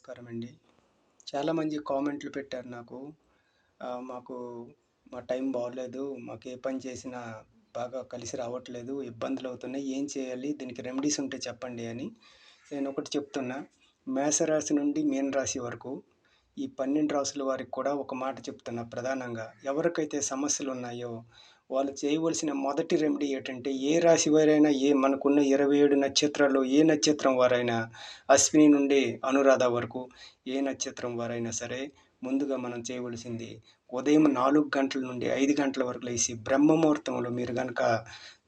నమస్కారం అండి. చాలామంది కామెంట్లు పెట్టారు నాకు. మాకు మా టైం బాగోలేదు. మాకు ఏ పని చేసినా బాగా కలిసి రావట్లేదు. ఇబ్బందులు అవుతున్నాయి. ఏం చేయాలి? దీనికి రెమెడీస్ ఉంటే చెప్పండి అని నేను ఒకటి చెప్తున్నా. మేషరాశి నుండి మీన రాశి వరకు ఈ పన్నెండు రాసుల వారికి కూడా ఒక మాట చెప్తున్నా ప్రధానంగా. ఎవరికైతే సమస్యలు ఉన్నాయో వాళ్ళు చేయవలసిన మొదటి రెమెడీ ఏంటంటే ఏ రాశి వారైనా ఏ మనకున్న ఇరవై ఏడు నక్షత్రాల్లో ఏ నక్షత్రం వారైనా అశ్విని నుండి అనురాధ వరకు ఏ నక్షత్రం వారైనా సరే ముందుగా మనం చేయవలసింది ఉదయం నాలుగు గంటల నుండి ఐదు గంటల వరకు లేచి బ్రహ్మముహూర్తంలో మీరు కనుక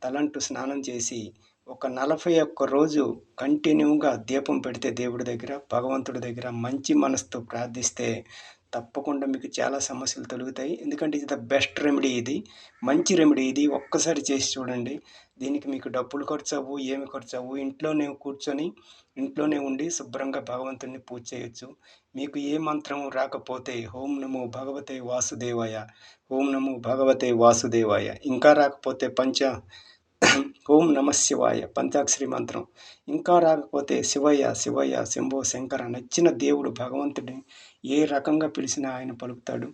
తలంటు స్నానం చేసి ఒక నలభై ఒక్క రోజు కంటిన్యూగా దీపం పెడితే దేవుడి దగ్గర భగవంతుడి దగ్గర మంచి మనసుతో ప్రార్థిస్తే తప్పకుండా మీకు చాలా సమస్యలు తొలుగుతాయి. ఎందుకంటే ఇది ద బెస్ట్ రెమెడీ ఇది. మంచి రెమెడీ ఇది. ఒక్కసారి చేసి చూడండి. దీనికి మీకు డబ్బులు ఖర్చు అవ్వు ఏమి ఖర్చు అవ్వు ఇంట్లోనే కూర్చొని ఇంట్లోనే ఉండి శుభ్రంగా భగవంతుడిని పూజ చేయొచ్చు. మీకు ఏ మంత్రం రాకపోతే ఓం నమో భగవతే వాసుదేవాయ. ఓం నమో భగవతే వాసుదేవాయ. ఇంకా రాకపోతే పంచ ఓం నమ శివాయ. పంచాక్షరి మంత్రం. ఇంకా రాకపోతే శివయ్య శివయ్య శంభో శంకర నచ్చిన దేవుడు భగవంతుడిని ఏ రకంగా పిలిచినా ఆయన పలుకుతాడు.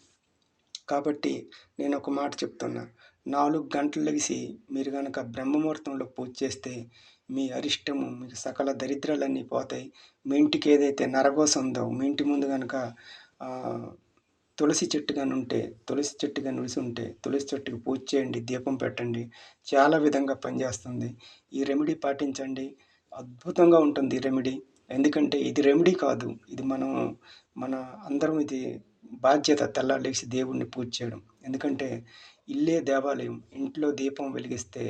కాబట్టి నేను ఒక మాట చెప్తున్నా. నాలుగు గంటలు లెగిసి మీరు కనుక బ్రహ్మముహూర్తంలో పూజ చేస్తే మీ అరిష్టము మీకు సకల దరిద్రాలన్నీ పోతాయి. మీ ఇంటికి ఏదైతే నరగోస ఉందో మీ ఇంటి ముందు కనుక తులసి చెట్టుగా ఉంటే తులసి చెట్టుగా నిలిచి ఉంటే తులసి చెట్టుకు పూజ చేయండి దీపం పెట్టండి చాలా విధంగా పనిచేస్తుంది. ఈ రెమెడీ పాటించండి. అద్భుతంగా ఉంటుంది ఈ రెమెడీ. ఎందుకంటే ఇది రెమెడీ కాదు. ఇది మనం మన అందరం ఇది బాధ్యత తెల్లాలేసి దేవుణ్ణి పూజ చేయడం. ఎందుకంటే ఇల్లే దేవాలయం ఇంట్లో దీపం వెలిగిస్తే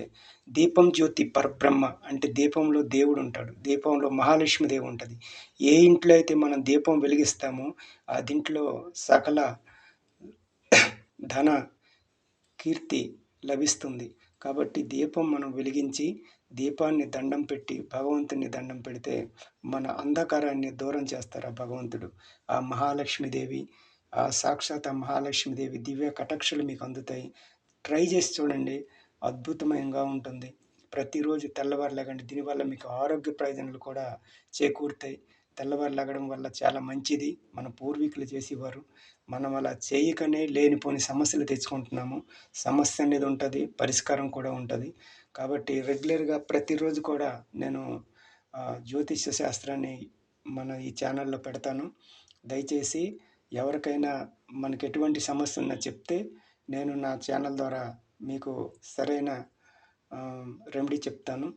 దీపం జ్యోతి పరబ్రహ్మ అంటే దీపంలో దేవుడు ఉంటాడు దీపంలో మహాలక్ష్మి దేవి ఉంటుంది. ఏ ఇంట్లో అయితే మనం దీపం వెలిగిస్తామో ఆ దీంట్లో సకల ధన కీర్తి లభిస్తుంది. కాబట్టి దీపం మనం వెలిగించి దీపాన్ని దండం పెట్టి భగవంతుని దండం పెడితే మన అంధకారాన్ని దూరం చేస్తారు ఆ భగవంతుడు. ఆ మహాలక్ష్మీదేవి ఆ సాక్షాత్ మహాలక్ష్మీదేవి దివ్య కటాక్షలు మీకు అందుతాయి. ట్రై చేసి చూడండి. అద్భుతమయంగా ఉంటుంది. ప్రతిరోజు తెల్లవారులాగండి. దీనివల్ల మీకు ఆరోగ్య ప్రయోజనాలు కూడా చేకూరుతాయి. తెల్లవారులాగడం వల్ల చాలా మంచిది. మన పూర్వీకులు చేసేవారు. మనం అలా చేయకనే లేనిపోని సమస్యలు తెచ్చుకుంటున్నాము. సమస్య అనేది ఉంటుంది. పరిష్కారం కూడా ఉంటుంది. కాబట్టి రెగ్యులర్గా ప్రతిరోజు కూడా నేను జ్యోతిష్య శాస్త్రాన్ని మన ఈ ఛానల్లో పెడతాను. దయచేసి ఎవరికైనా మనకి ఎటువంటి సమస్య ఉన్నా చెప్తే నేను నా ఛానల్ ద్వారా మీకు సరైన రెమెడీ చెప్తాను.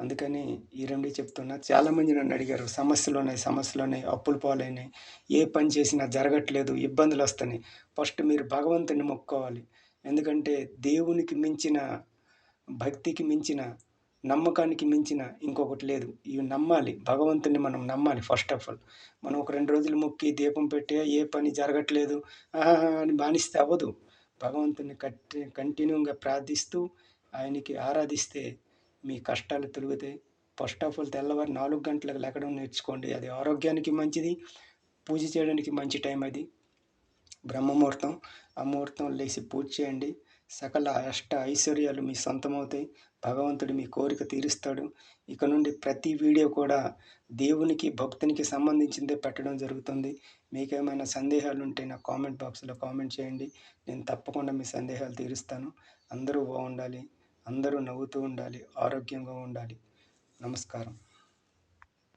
అందుకని ఈ రెమెడీ చెప్తున్నా. చాలామంది నన్ను అడిగారు సమస్యలు ఉన్నాయి సమస్యలు ఉన్నాయి అప్పులు పాలైనాయి ఏ పని చేసినా జరగట్లేదు ఇబ్బందులు వస్తున్నాయి. ఫస్ట్ మీరు భగవంతుని మొక్కోవాలి ఎందుకంటే దేవునికి మించిన భక్తికి మించిన నమ్మకానికి మించిన ఇంకొకటి లేదు. ఇవి నమ్మాలి. భగవంతుని మనం నమ్మాలి ఫస్ట్ ఆఫ్ ఆల్ మనం ఒక రెండు రోజులు మొక్కి దీపం పెట్టి ఏ పని జరగట్లేదు? అని బానిస్తే అవ్వదు. భగవంతుని కట్టి కంటిన్యూగా ప్రార్థిస్తూ ఆయనకి ఆరాధిస్తే మీ కష్టాలు తొలుగుతాయి. ఫస్ట్ ఆఫ్ ఆల్ తెల్లవారు నాలుగు గంటలకు లెక్కడం నేర్చుకోండి. అది ఆరోగ్యానికి మంచిది పూజ చేయడానికి మంచి టైం అది. బ్రహ్మముహూర్తం ఆ ముహూర్తం లేచి పూజ చేయండి. సకల అష్ట ఐశ్వర్యాలు మీ సొంతమవుతాయి. భగవంతుడు మీ కోరిక తీరుస్తాడు. ఇక నుండి ప్రతి వీడియో కూడా దేవునికి భక్తునికి సంబంధించిందే పెట్టడం జరుగుతుంది. మీకేమైనా సందేహాలు ఉంటే నా కామెంట్ బాక్స్లో కామెంట్ చేయండి. నేను తప్పకుండా మీ సందేహాలు తీరుస్తాను. అందరూ బాగుండాలి. అందరూ నవ్వుతూ ఉండాలి. ఆరోగ్యంగా ఉండాలి. నమస్కారం.